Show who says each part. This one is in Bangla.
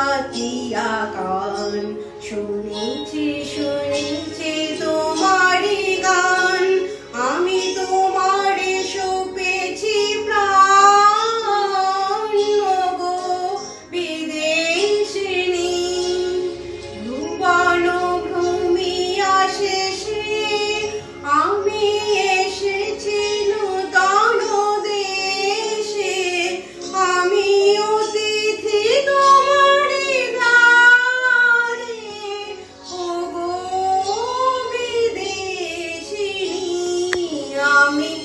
Speaker 1: পাতিয়া কান শুনেছি শুনেছি me.